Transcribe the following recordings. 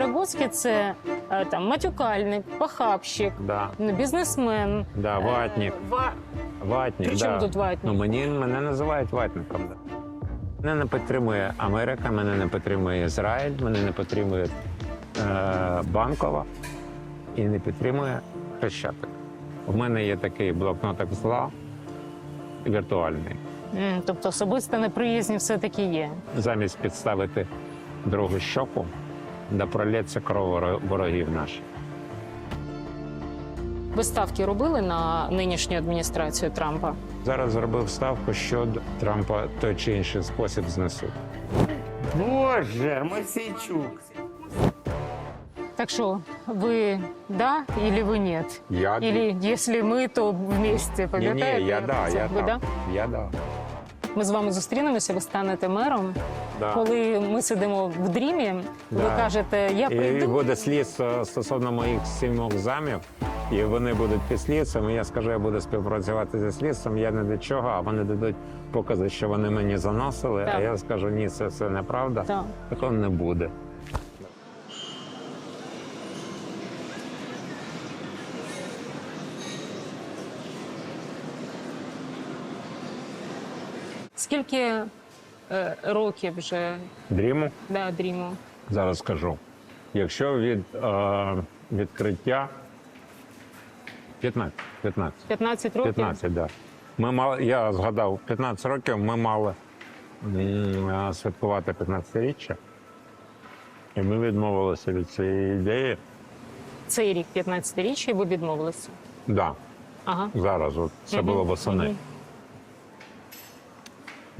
Карагоцький це е, там матюкальник, похабщик, Да, бізнесмен. да, ватник. Е, ва- Ватник, При чому да. тут ватник? Ну, мені, мене називають ватником. Да. Мене не підтримує Америка, мене не підтримує Ізраїль, мене не підтримує е, Банкова і не підтримує Хрещатик. У мене є такий блокнотик зла віртуальний. М, Тобто особиста неприязнь все-таки є. Замість підставити другу щоку, да пролється кров воро- ворогів наших. Ви ставки робили на нинішню адміністрацію Трампа? Зараз зробив ставку, що Трампа той чи інший спосіб знесуть. Боже, Мосейчук. Так що, ви да или ви нет? Я Или если ми, то вместе, ні, пам'ятаєте? ні, я да, я да. Я да. Ми з вами зустрінемося, ви станете мером. Да. Коли ми сидимо в дрімі, ви кажете, я І буде слідство стосовно моїх сімох замів, і вони будуть під слідством. і Я скажу, я буду співпрацювати зі слідством. Я не до чого, а вони дадуть покази, що вони мені заносили. А я скажу, ні, це все неправда. Так. Такого не буде. Скільки років вже Дріму да, дріму? зараз скажу. Якщо від е, відкриття 15, 15. 15 років? 15, да. Ми мали, я згадав, 15 років ми мали м, святкувати 15-річчя. І ми відмовилися від цієї ідеї. Цей рік 15-річчя, і ви відмовилися. Да, Ага. зараз, от, це було восени. мгм.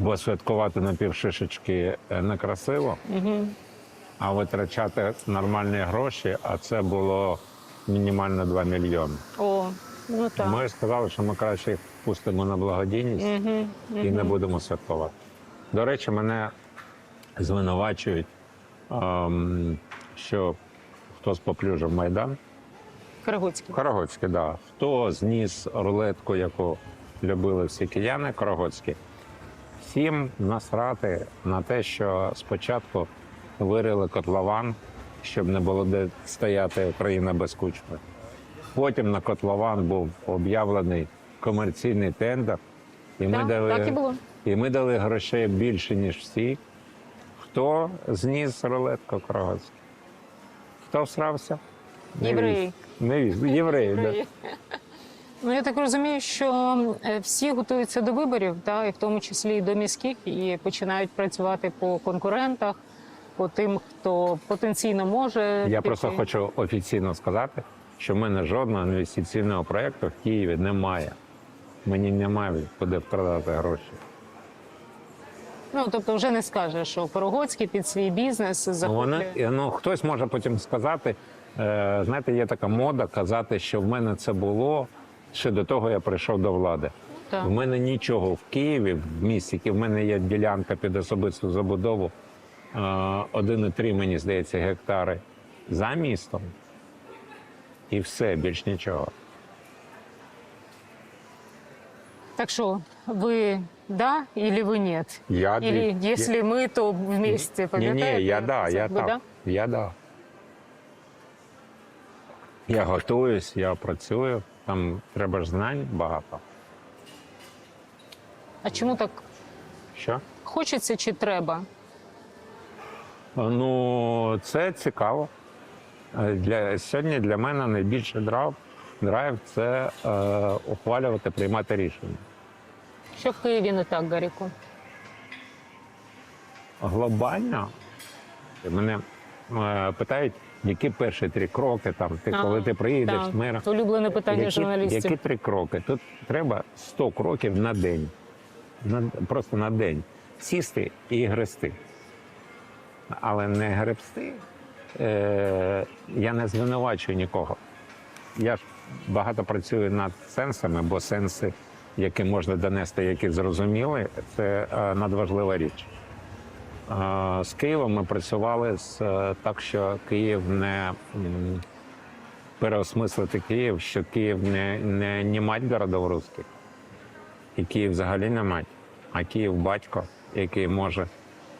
Бо святкувати на півшишечки е, некрасиво, Угу. а витрачати нормальні гроші, а це було мінімально 2 мільйони. О, ну так. Ми сказали, що ми краще їх пустимо на благодійність. Угу. і не будемо святкувати. До речі, мене звинувачують, ем, що хтось поплюжив Майдан. Карагоцький. Карагоцький, да. Хто зніс рулетку, яку любили всі кияни Карагоцькі. Всім насрати на те, що спочатку вирили котлован, щоб не було де стояти Україна без кучми. Потім на котлован був об'явлений комерційний тендер. І ми Так, дали, так і було. і ми дали грошей більше, ніж всі. Хто зніс рулетку Карагоцьку? Хто всрався? Євреї. Євреї, так. Ну я так розумію, що е, всі готуються до виборів, та, і в тому числі і до міських, і починають працювати по конкурентах, по тим, хто потенційно може. Я піти. просто хочу офіційно сказати, що в мене жодного інвестиційного проєкту в Києві немає. Мені немає куди вкладати гроші. Ну тобто, вже не скажеш, що Порогоцький під свій бізнес Ну, захоплює. Ну, хтось може потім сказати, е, знаєте, є така мода казати, що в мене це було ще до того, я прийшов до влади. Так. В мене нічого в Києві, в місті, в мене є ділянка під особисту забудову, е, 1,3, мені здається, гектари за містом. І все, більш нічого. Так що ви да или ви нет? Я Или дві- если ми, то вместе, Ні, пам'ятаєте? ні, я да, я так. Я да. Я готуюсь, я працюю. Там треба ж знань багато. А чому так Що? хочеться чи треба? Ну, це цікаво. Е, Для, сьогодні для мене найбільший драйв, драйв це е, ухвалювати, приймати рішення. Що в Києві не так, Гаріку? Глобально мене е, питають, які перші три кроки, там, ти, А, коли ти приїдеш з мера. Це улюблене питання які, журналістів. Які три кроки? Тут треба 100 кроків на день. На, просто на день. Сісти і грести. Але не гребсти. Е, я не звинувачую нікого. Я ж багато працюю над сенсами, бо сенси, які можна донести, які зрозуміли, це е, надважлива річ. З Києвом ми працювали з, е, так, що Київ не переосмислити Київ, що Київ не, не, не мать городов русських. І Київ взагалі не мать, а Київ батько, який може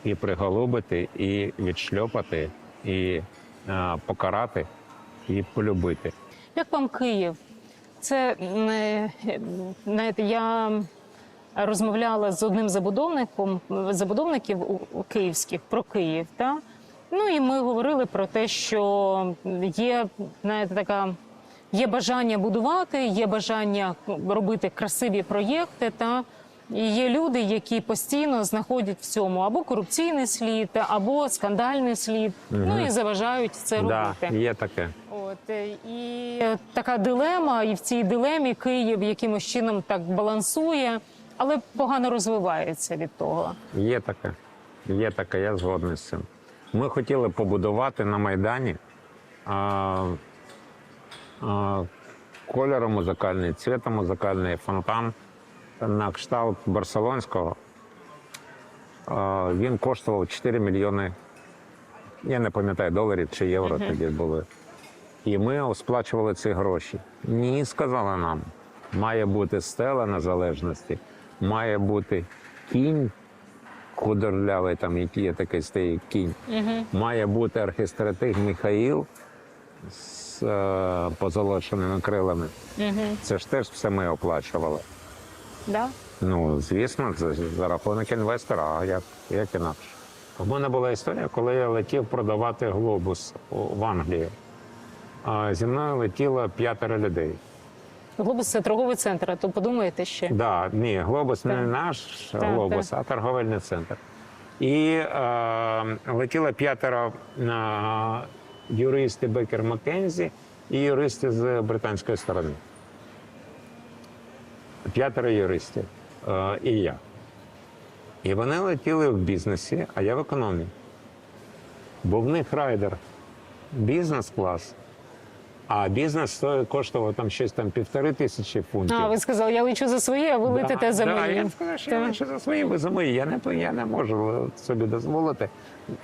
і приголубити, і відшльопати, і е, покарати і полюбити. Як вам Київ? Це е, знаєте, я розмовляла з одним забудовником забудовників київських про Київ. Та? Ну і ми говорили про те, що є знаєте, така. Є бажання будувати, є бажання робити красиві проєкти, та і є люди, які постійно знаходять в цьому або корупційний слід, або скандальний слід. Ну і заважають це Да, робити. є таке. От е, і така дилема, і в цій дилемі Київ якимось чином так балансує, але погано розвивається від того. Є таке. Є таке, я згодний з цим. Ми хотіли побудувати на Майдані а, а, кольором музикальний, цвітом музикальний фонтан на кшталт Барселонського. А, він коштував 4 мільйони, я не пам'ятаю, доларів чи євро тоді були. І ми сплачували ці гроші. Ні, сказали нам. Має бути стела незалежності, має бути кінь худорлявий, там який є такий стоїть кінь. Має бути архістратиг Михаїл з е, позолоченими крилами. Це ж теж все ми оплачували. Да? Ну, звісно, це за рахунок інвестора, а як, як інакше. У мене була історія, коли я летів продавати глобус в Англії. А зі мною летіло п'ятеро людей. Глобус це торговий центр, а то подумаєте ще. Да, ні, глобус не наш Так, глобус, а торговельний центр. І е, летіло п'ятеро е, юристи Бекер Маккензі і юристи з британської сторони. П'ятеро юристів е, і я. І вони летіли в бізнесі, а я в економії. Бо в них райдер бізнес-клас, а бізнес коштував там щось там півтори тисячі фунтів. А ви сказали, я лечу за свої, а ви летите за да, мої. Я сказав, що я Так. лише за свої, ви за мої. Я не, я не можу собі дозволити.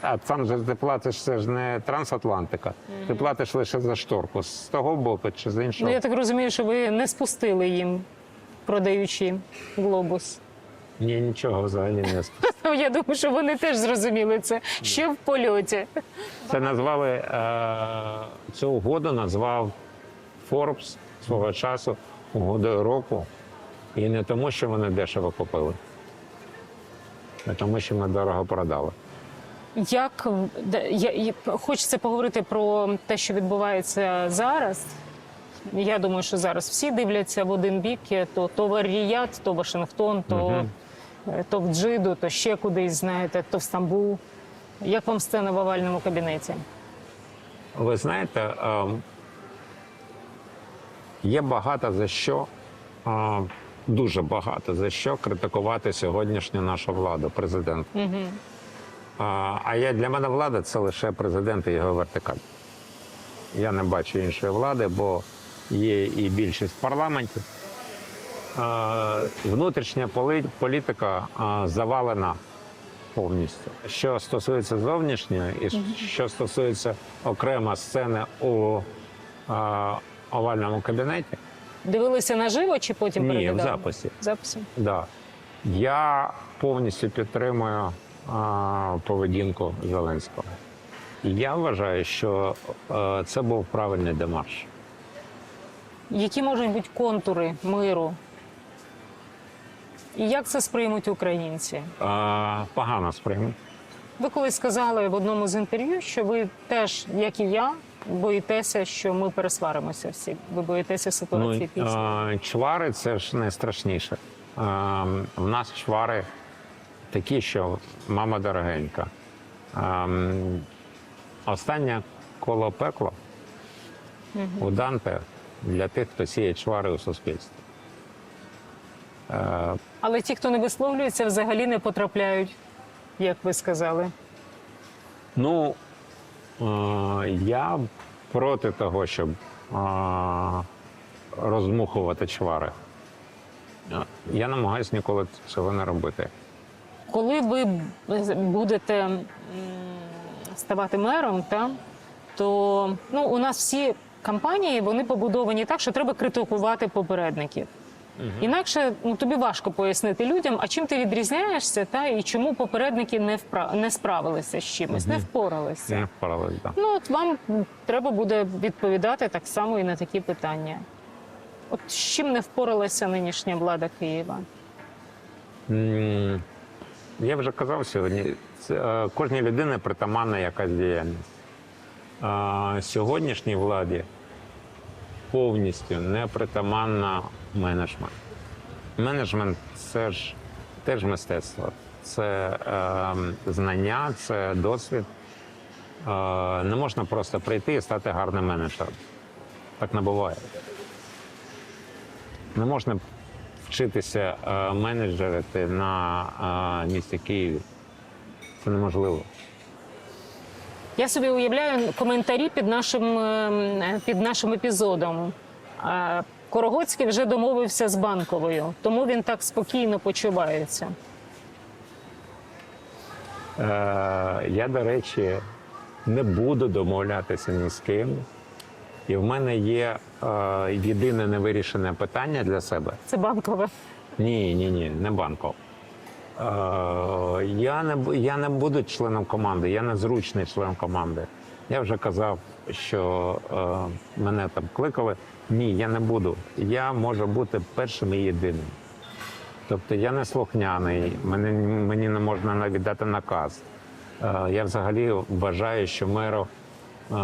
А там же ти платиш, це ж не трансатлантика. Ти платиш лише за шторку. З того боку чи з іншого. Ну я так розумію, що ви не спустили їм, продаючи глобус. Ні, нічого взагалі не спустив. Я думаю, що вони теж зрозуміли це ще в польоті. Це назвали е, цю угоду назвав Forbes свого часу угодою року. І не тому, що вони дешево купили, а тому, що ми дорого продали. Як я, хочеться поговорити про те, що відбувається зараз. Я думаю, що зараз всі дивляться в один бік: то, то в то Вашингтон, то, е, то в Джиду, то ще кудись, знаєте, то в Стамбул. Як вам сцена в овальному кабінеті? Ви знаєте, ем, є багато за що, е, дуже багато за що критикувати сьогоднішню нашу владу, президент. А, А я для мене влада це лише президент і його вертикаль. Я не бачу іншої влади, бо є і більшість в парламенті. Е, Внутрішня політика е, завалена повністю. Що стосується зовнішньої, і що стосується окремо сцени у е, овальному кабінеті, Дивилися наживо чи потім Ні, в переглядали? записі. Записі. да. я повністю підтримую е, поведінку Зеленського. Я вважаю, що е, це був правильний демарш. Які можуть бути контури миру? І як це сприймуть українці? Е, Погано сприйму. Ви колись сказали в одному з інтерв'ю, що ви теж, як і я, боїтеся, що ми пересваримося всі. Ви боїтеся Ну, ситуації після. е, чвари це ж найстрашніше. Е, в нас чвари такі, що мама дорогенька. Е, останнє коло пекла у Данте для тих, хто сіє чвари у суспільстві. Але ті, хто не висловлюється, взагалі не потрапляють, як ви сказали. Ну, е, я проти того, щоб е, розмухувати чвари. Я намагаюся ніколи цього не робити. Коли ви будете ставати мером, та, то ну, у нас всі кампанії вони побудовані так, що треба критикувати попередників. Інакше ну, тобі важко пояснити людям, а чим ти відрізняєшся, та і чому попередники не впра... не справилися з чимось, не впоралися. Не впоралась, да. Ну от вам треба буде відповідати так само і на такі питання. От з чим не впоралася нинішня влада Києва? Я вже казав сьогодні, це, е, кожній людині притаманна якась діяльність. А сьогоднішній владі повністю не притаманна менеджмент. Менеджмент це ж теж мистецтво. Це е, знання, це досвід. Е, не можна просто прийти і стати гарним менеджером. Так не буває. Не можна вчитися е, менеджерити на е, місті Києві. Це неможливо. Я собі уявляю коментарі під нашим, е, під нашим епізодом. Корогоцький вже домовився з банковою, тому він так спокійно почувається. Е, я, до речі, не буду домовлятися ні з ким. І в мене є е, єдине невирішене питання для себе. Це банкове. Ні, ні, ні, не банков. Е, я, не, я не буду членом команди, я не зручний член команди. Я вже казав, що е, мене там кликали. Ні, я не буду. Я можу бути першим і єдиним. Тобто я не слухняний, мені, мені не можна навіть дати наказ. Е, я взагалі вважаю, що меру. Е,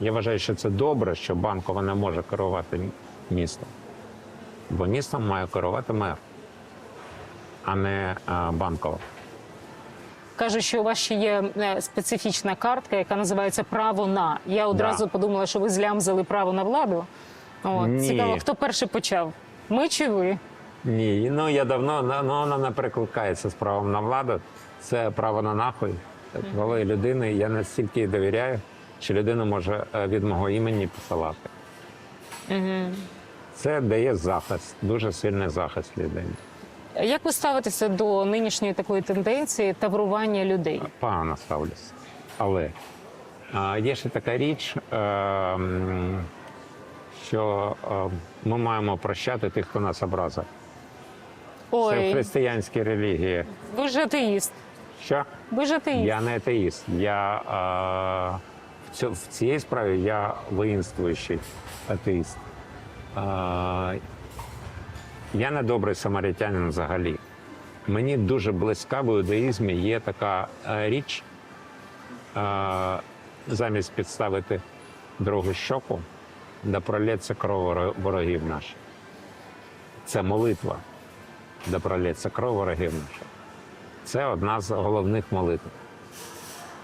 я вважаю, що це добре, що банкова не може керувати містом. Бо містом має керувати мер, а не е, банкова. Кажуть, що у вас ще є е, специфічна картка, яка називається право на. Я одразу Да. подумала, що ви злямзали право на владу. От, Ні. Цікаво, хто перший почав? Ми чи ви? Ні, ну я давно ну, вона не перекликається з правом на владу. Це право на нахуй. Коли людини я настільки їй довіряю, що людина може е, від мого імені посилати. Це дає захист, дуже сильний захист людині. Як ви ставитеся до нинішньої такої тенденції таврування людей? Погано ставлюся. Але є ще така річ, е, що е, ми маємо прощати тих, хто нас образив. Це в християнській релігії. ви ж атеїст. Що? Ви ж атеїст. Я не атеїст. Я е, в цій справі я воїнствуючий атеїст. Е, я не добрий самаритянин взагалі. Мені дуже близька в іудаїзмі є така е, річ, е, замість підставити другу щоку, да пролється кров ворогів наших. Це молитва, да пролється кров ворогів наших. Це одна з головних молитв.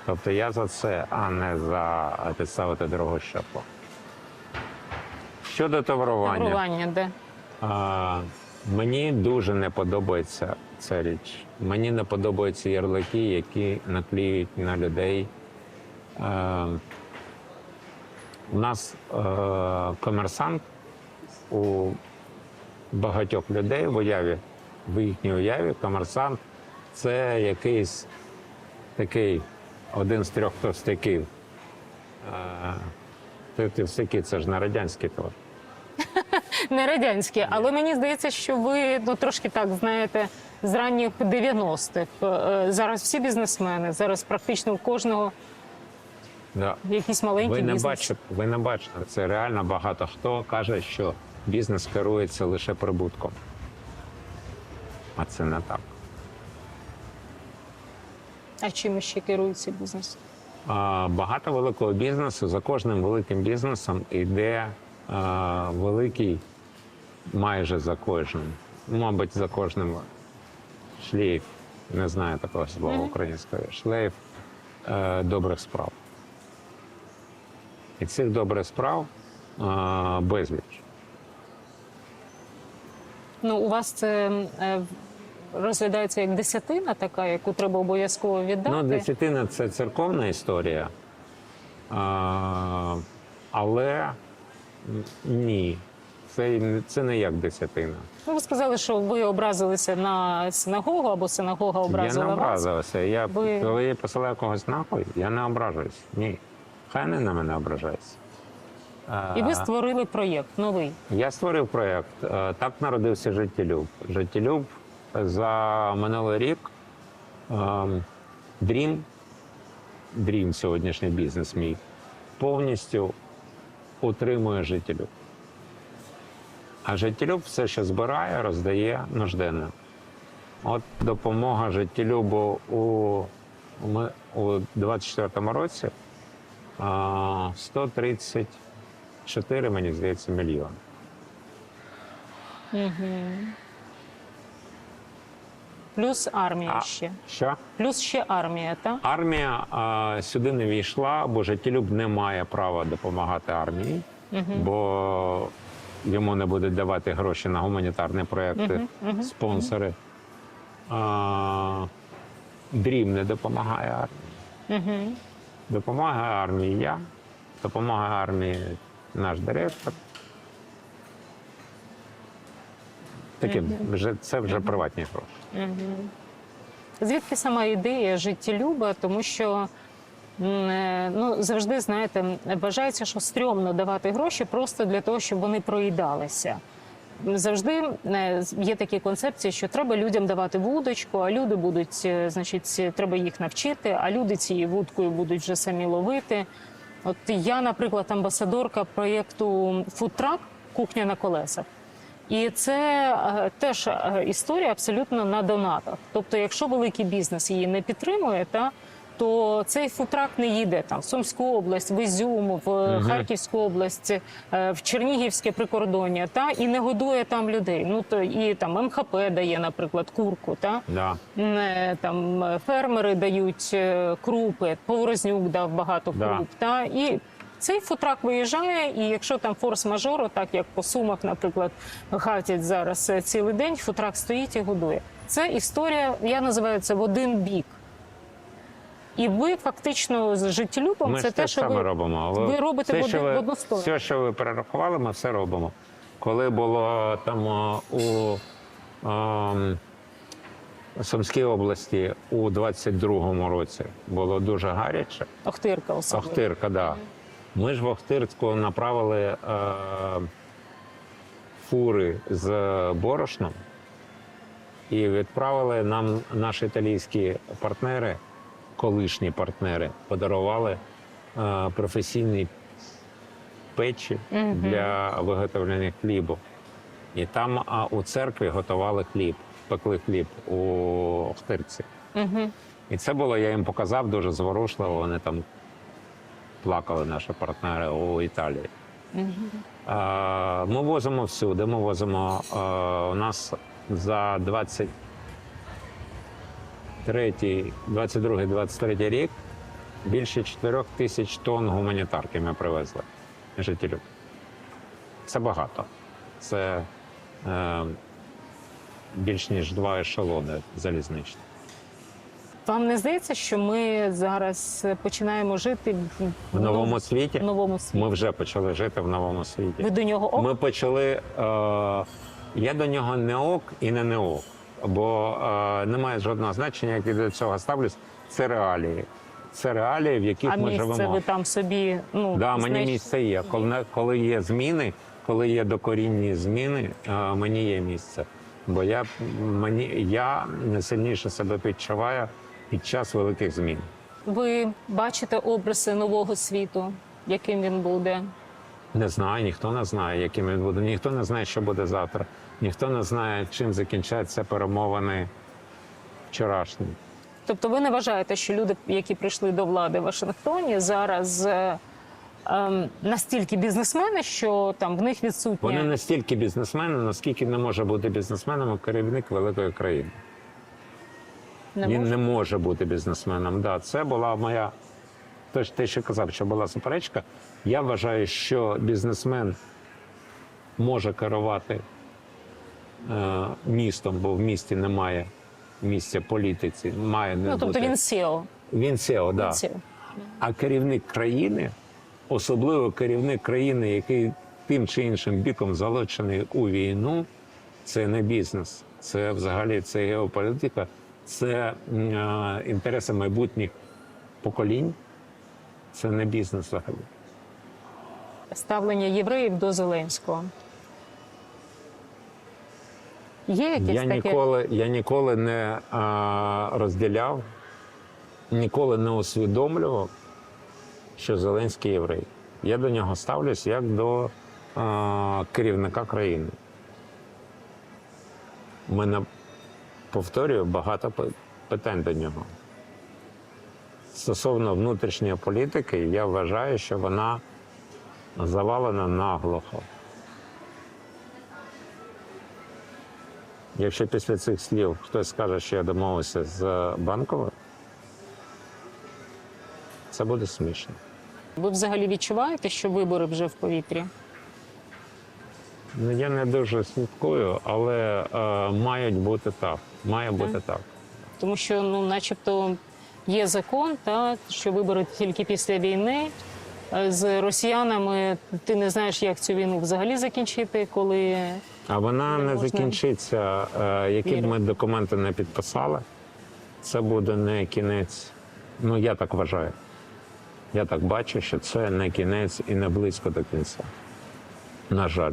Тобто я за це, а не за підставити другу щоку. Щодо таврування, Таврування, де? А, мені дуже не подобається ця річ. Мені не подобаються ярлики, які наклеюють на людей. Е, у нас е, комерсант у багатьох людей в уяві, в їхній уяві, комерсант це якийсь такий один з трьох товстяків. Товстяки це ж не радянський твор. Не радянські, але мені здається, що ви ну трошки так знаєте з ранніх 90-х. Е, Зараз всі бізнесмени, зараз практично у кожного Да. якийсь маленький Ви не бізнес. бачите, ви не бачите. Це реально багато хто каже, що бізнес керується лише прибутком. А це не так. А чим ще керується бізнес? А, Багато великого бізнесу за кожним великим бізнесом йде а, великий, майже за кожним, мабуть, за кожним шлейф. Не знаю такого слова українською. Шлейф е, добрих справ. І цих добрих справ е, безліч. Ну, у вас це е, розглядається як десятина, така, яку треба обов'язково віддати. Ну, десятина це церковна історія. А, але ні, це, це не як десятина. Ну, ви сказали, що ви образилися на синагогу або синагога образила. я не вас. образився. Я, Ви- Коли я посилаю когось нахуй, я не ображуюсь. Ні. Хай не на мене ображається. Е, І ви створили проєкт новий. Я створив проєкт. Е, Так народився життєлюб. Життєлюб за минулий рік ем, Dream, Dream сьогоднішній бізнес мій, повністю утримує життєлюб. А життєлюб все, що збирає, роздає нужденним. От допомога життєлюбу у, ми, у 24-му році 134, мені здається, мільйони. Плюс армія А, ще. Що? Плюс ще армія, так? Армія а, сюди не війшла, бо життєлюб не має права допомагати армії, бо йому не будуть давати гроші на гуманітарні проекти, спонсори. А, Дрім не допомагає армії. Допомагає армії я, допомагає армії наш директор. Таке, вже, це вже приватні гроші. Звідки сама ідея життєлюба? Тому що ну, завжди, знаєте, вважається, що стрьомно давати гроші просто для того, щоб вони проїдалися. Завжди е, є такі концепції, що треба людям давати вудочку, а люди будуть, е, значить, треба їх навчити, а люди цією вудкою будуть вже самі ловити. От я, наприклад, амбасадорка проєкту Фудтрак Кухня на колесах. І це е, теж е, історія абсолютно на донатах. Тобто, якщо великий бізнес її не підтримує, та то цей футрак не їде там в Сумську область, в Ізюм, в Харківську область, е, в Чернігівське прикордоння, та і не годує там людей. Ну то і там МХП дає, наприклад, курку, та Да. Е, там е, фермери дають крупи, Поворознюк дав багато Да. круп. Та і цей футрак виїжджає, і якщо там форс-мажору, так як по сумах, наприклад, гатять зараз цілий день, футрак стоїть і годує. Це історія, я називаю це в один бік. І ви фактично з життєлюбом це те, що саме ви, робимо. ви робите все, в, що в одну сторону. Все, що ви перерахували, ми все робимо. Коли було там у Сумській області у 22-му році було дуже гаряче. Охтирка особливо. Охтирка, да. Ми ж в Охтирську направили е, фури з борошном і відправили нам наші італійські партнери, колишні партнери, подарували е, професійні печі для виготовлення хлібу. І там а, у церкві готували хліб, пекли хліб у Охтирці. Угу. І це було, я їм показав дуже зворушливо. Вони там плакали, наші партнери у Італії. Е, Ми возимо всюди. Ми возимо е, у нас за 23, 22, 23 рік більше 4 тисяч тонн гуманітарки ми привезли жителів. Це багато. Це е, більш ніж два ешелони залізничні. Вам не здається, що ми зараз починаємо жити в, В новому світі в новому світі? ми вже почали жити в новому світі. Ви до нього ок? Ми почали. Е, я до нього не ок і не не ок, бо е, немає жодного значення, як я до цього ставлюсь. Це реалії. Це реалії, в яких а ми місце живемо. ви там собі ну Да, мені місце є. Коли, коли є зміни, коли є докорінні зміни, е, мені є місце. Бо я, мені, я сильніше себе відчуваю під час великих змін. Ви бачите обриси нового світу, яким він буде? Не знаю, ніхто не знає, яким він буде. Ніхто не знає, що буде завтра. Ніхто не знає, чим закінчаться перемовини вчорашні. Тобто, ви не вважаєте, що люди, які прийшли до влади в Вашингтоні, зараз е, ем, настільки бізнесмени, що там в них відсутня Вони настільки бізнесмени, наскільки не може бути бізнесменом керівник великої країни. не Він може? не може бути бізнесменом. Да, це була моя. Тож те, що казав, що була суперечка. Я вважаю, що бізнесмен може керувати містом, бо в місті немає місця політиці. Має не Ну тобто бути. він SEO. він SEO, да. А керівник країни, особливо керівник країни, який тим чи іншим біком залучений у війну, це не бізнес, це взагалі це геополітика, це е, інтереси майбутніх поколінь, це не бізнес взагалі. ставлення євреїв до Зеленського? Є якесь Я таке? ніколи, я ніколи не а, розділяв, ніколи не усвідомлював, що Зеленський єврей. Я до нього ставлюсь як до а, керівника країни. У мене, повторюю, багато питань до нього. Стосовно внутрішньої політики, я вважаю, що вона завалена наглухо. Якщо після цих слів хтось скаже, що я домовився з банковою, це буде смішно. Ви взагалі відчуваєте, що вибори вже в повітрі? Ну, я не дуже слідкую, але е, мають бути так. Має бути так. Тому що, ну, начебто, є закон, та, що вибори тільки після війни. Е, З росіянами ти не знаєш, як цю війну взагалі закінчити, коли А вона Не не закінчиться, е, які б ми документи не підписали. Це буде не кінець. Ну, я так вважаю. Я так бачу, що це не кінець і не близько до кінця. На жаль.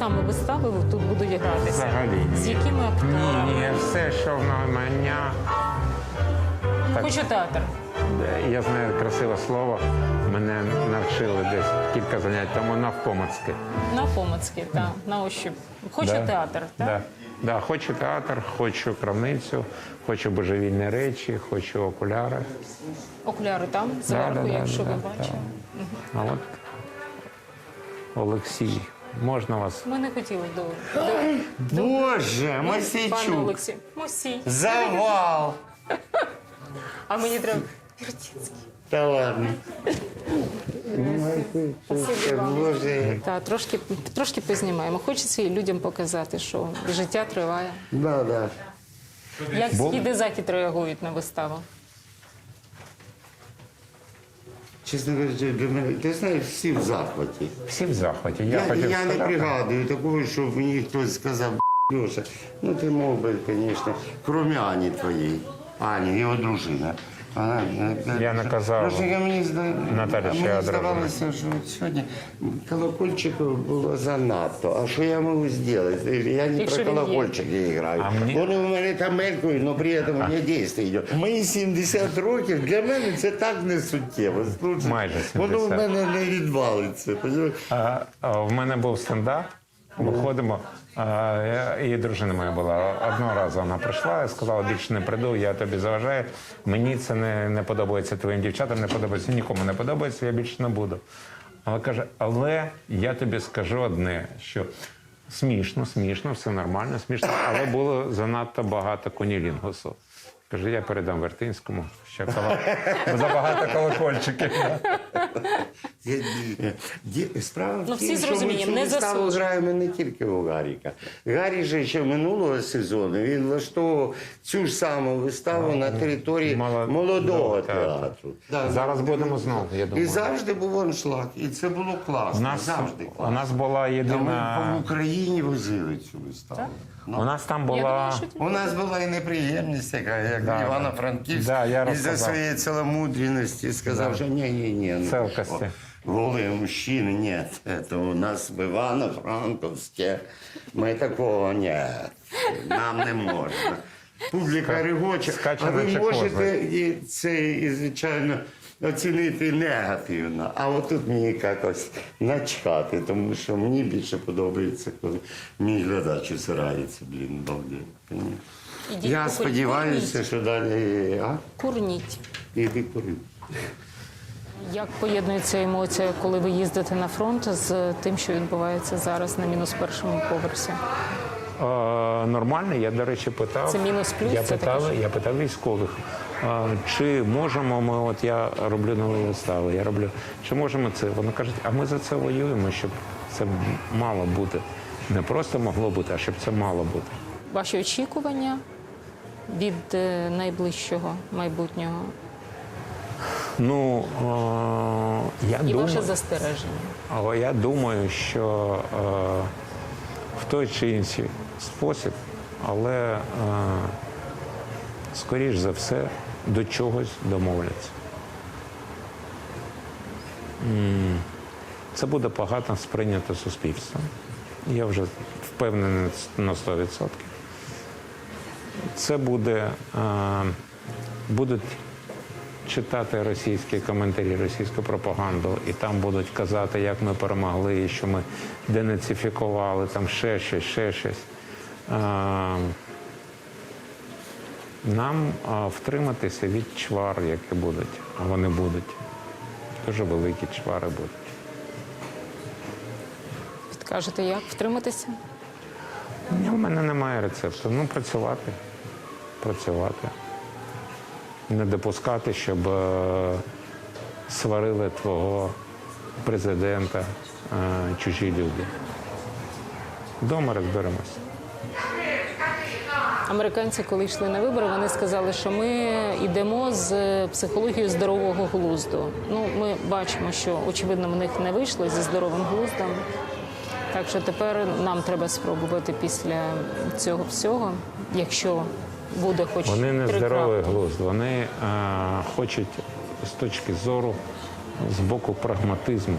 Саме вистави тут будуть гратися? Взагалі. З якими акторами? Ні, ні, все, що в. Так. Хочу театр. Я знаю красиве слово. Мене навчили десь кілька занять тому навпомацьки. На помацьки, так, на ощуп. Хочу Да. театр, так? Да. Да, хочу театр, хочу крамницю, хочу божевільні речі, хочу окуляри. Окуляри там, зверху, да, да, якщо да, ви да. бачите. А от Олексій, можна вас? Ми не хотіли до, Боже, пане Мосійчук. Олексій. Мусій. Завал. А мені треба. Вертінський. Та ладно. Спасибі вам. Боже. Так, трошки, трошки познімаємо. Хочеться і людям показати, що життя триває. Да, да. Як Бо- схід і захід реагують на виставу? Чесно кажучи, для мене, ти знаєш, всі в захваті. Всі в захваті. Я, Я, хотів я не сказати. пригадую такого, щоб мені хтось сказав, Леша, ну ти мов би, звісно, крім Ані твоєї. Ані, його дружина. Вона, е, Я не казав. Мені. Наталя, мені здавалося, що от сьогодні колокольчиків було занадто. А що я можу зробити? Я не Якщо про колокольчики граю. А мені- Вони у мене там мелькають, але при цьому у мене дійство йде. Мої 70 років для мене це так не суттєво. Майже Воно в мене не відвалиться. А, а, в мене був стендап. Виходимо, а, і дружина моя була. Одного разу вона прийшла і сказала, більше не прийду, я тобі заважаю. Мені це не, не подобається твоїм дівчатам, не подобається, нікому не подобається, я більше не буду. Але каже, але я тобі скажу одне, що смішно, смішно, все нормально, смішно, але було занадто багато кунілінгусу. Каже, я передам Вертинському, що коло... забагато колокольчиків. Ді- ді- Справа в Ну, тім, що ми цю виставу граємо не тільки у Гаріка. Гарі же ще минулого сезону він влаштовував цю ж саму виставу на території Молодого театру. Зараз будемо знову, я І завжди був аншлаг. І це було класно. нас, завжди у нас була Та Ми єдина. по Україні возили цю виставу. Ну, У нас там була. У нас була і неприємність, яка як да, я із-за розказав. своєї ціломудренності сказав, Да. що ні, ні, ні. ну, Целкості. о, Голые мужчины нет. Это у нас в Ивано-Франковске. Мы такого нет. Нам не можна. Публіка регоче, а скачана ви чехоза. можете і це, і, звичайно, оцінити негативно. А отут мені якось начхати, тому що мені більше подобається, коли мій глядач усирається, блін, балдень. Ідіть Я покуріть. сподіваюся, що далі. А? Курніть. Іди кури. Як поєднується емоція, коли ви їздите на фронт з тим, що відбувається зараз на мінус першому поверсі? Е, нормально, я, до речі, питав. Це мінус плюс, Я це питав, таке, я питав військових, е, чи можемо ми, от я роблю нові вистави, я роблю, чи можемо це? Вони кажуть, а ми за це воюємо, щоб це мало бути. Не просто могло бути, а щоб це мало бути. Ваші очікування від е, найближчого майбутнього Ну о, я і думаю, ваше застереження. але я думаю, що е, в той чи інший спосіб, але е, скоріш за все до чогось домовляться. Це буде погано сприйнято суспільством. Я вже впевнений на 100%. Це буде, е, будуть читати російські коментарі, російську пропаганду, і там будуть казати, як ми перемогли, і що ми денацифікували, там ще щось, ще щось. Е, Нам е, втриматися від чвар, які будуть, а вони будуть. Дуже великі чвари будуть. Підкажете, як втриматися? У мене немає рецепту. Ну, працювати. Працювати. Не допускати, щоб е, сварили твого президента е, чужі люди. Дома розберемося. Американці, коли йшли на вибори, вони сказали, що ми йдемо з психологією здорового глузду. Ну, ми бачимо, що очевидно в них не вийшло зі здоровим глуздом. Так що тепер нам треба спробувати після цього всього, якщо буде хоч Вони не здоровий глузд. Вони е, хочуть з точки зору з боку прагматизму.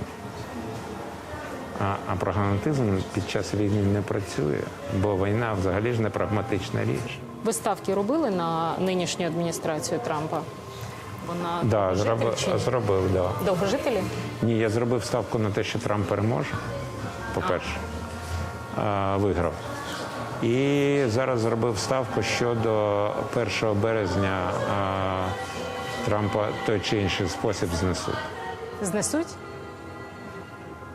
А, а прагматизм під час війни не працює, бо війна взагалі ж не прагматична річ. Ви ставки робили на нинішню адміністрацію Трампа? Вона Да, зробив, зробив, да. довгожителі? Ні, я зробив ставку на те, що Трамп переможе, по-перше, а, виграв. І зараз зробив ставку щодо 1 березня Трампа той чи інший спосіб знесуть. Знесуть?